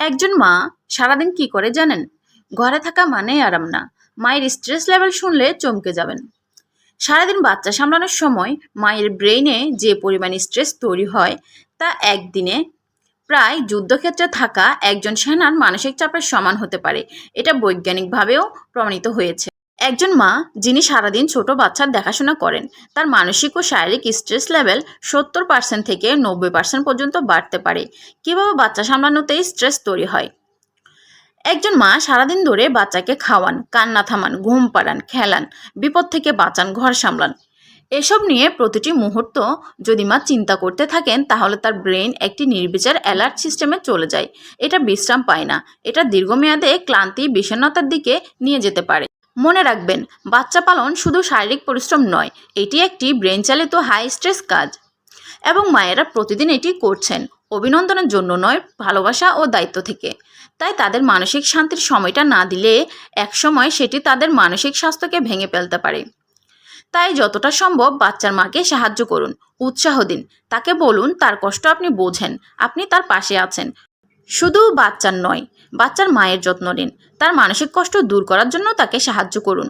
একজন মা সারাদিন কি করে জানেন? ঘরে থাকা মানে আরাম না। মায়ের স্ট্রেস লেভেল শুনলে চমকে যাবেন। সারাদিন বাচ্চা সামলানোর সময় মায়ের ব্রেইনে যে পরিমাণ স্ট্রেস তৈরি হয়, তা একদিনে প্রায় যুদ্ধক্ষেত্রে থাকা একজন সেনার মানসিক চাপের সমান হতে পারে। এটা বৈজ্ঞানিকভাবেও প্রমাণিত হয়েছে। একজন মা যিনি সারাদিন ছোট বাচ্চার দেখাশোনা করেন, তার মানসিক ও শারীরিক স্ট্রেস লেভেল সত্তর পার্সেন্ট থেকে নব্বই পার্সেন্ট পর্যন্ত বাড়তে পারে। কীভাবে বাচ্চা সামলানোতেই স্ট্রেস তৈরি হয়? একজন মা সারাদিন ধরে বাচ্চাকে খাওয়ান, কান্না থামান, ঘুম পাড়ান, খেলান, বিপদ থেকে বাঁচান, ঘর সামলান। এসব নিয়ে প্রতিটি মুহূর্ত যদি মা চিন্তা করতে থাকেন, তাহলে তার ব্রেন একটি নির্বিচার অ্যালার্ট সিস্টেমে চলে যায়। এটা বিশ্রাম পায় না। এটা দীর্ঘমেয়াদে ক্লান্তি, বিষণ্ণতার দিকে নিয়ে যেতে পারে। মনে রাখবেন, বাচ্চা পালন শুধু শারীরিক পরিশ্রম নয়, এটি একটি ব্রেন চালিত হাই স্ট্রেস কাজ। এবং মায়েরা প্রতিদিন এটি করছেন, অভিনন্দনের জন্য নয়, ভালোবাসা ও দায়িত্ব থেকে। তাই তাদের মানসিক শান্তির সময়টা না দিলে একসময় সেটি তাদের মানসিক স্বাস্থ্যকে ভেঙে ফেলতে পারে। তাই যতটা সম্ভব বাচ্চার মাকে সাহায্য করুন, উৎসাহ দিন। তাকে বলুন, তার কষ্ট আপনি বোঝেন, আপনি তার পাশে আছেন। শুধু বাচ্চার নয়, বাচ্চার মায়ের যত্ন নিন। তার মানসিক কষ্ট দূর করার জন্য তাকে সাহায্য করুন।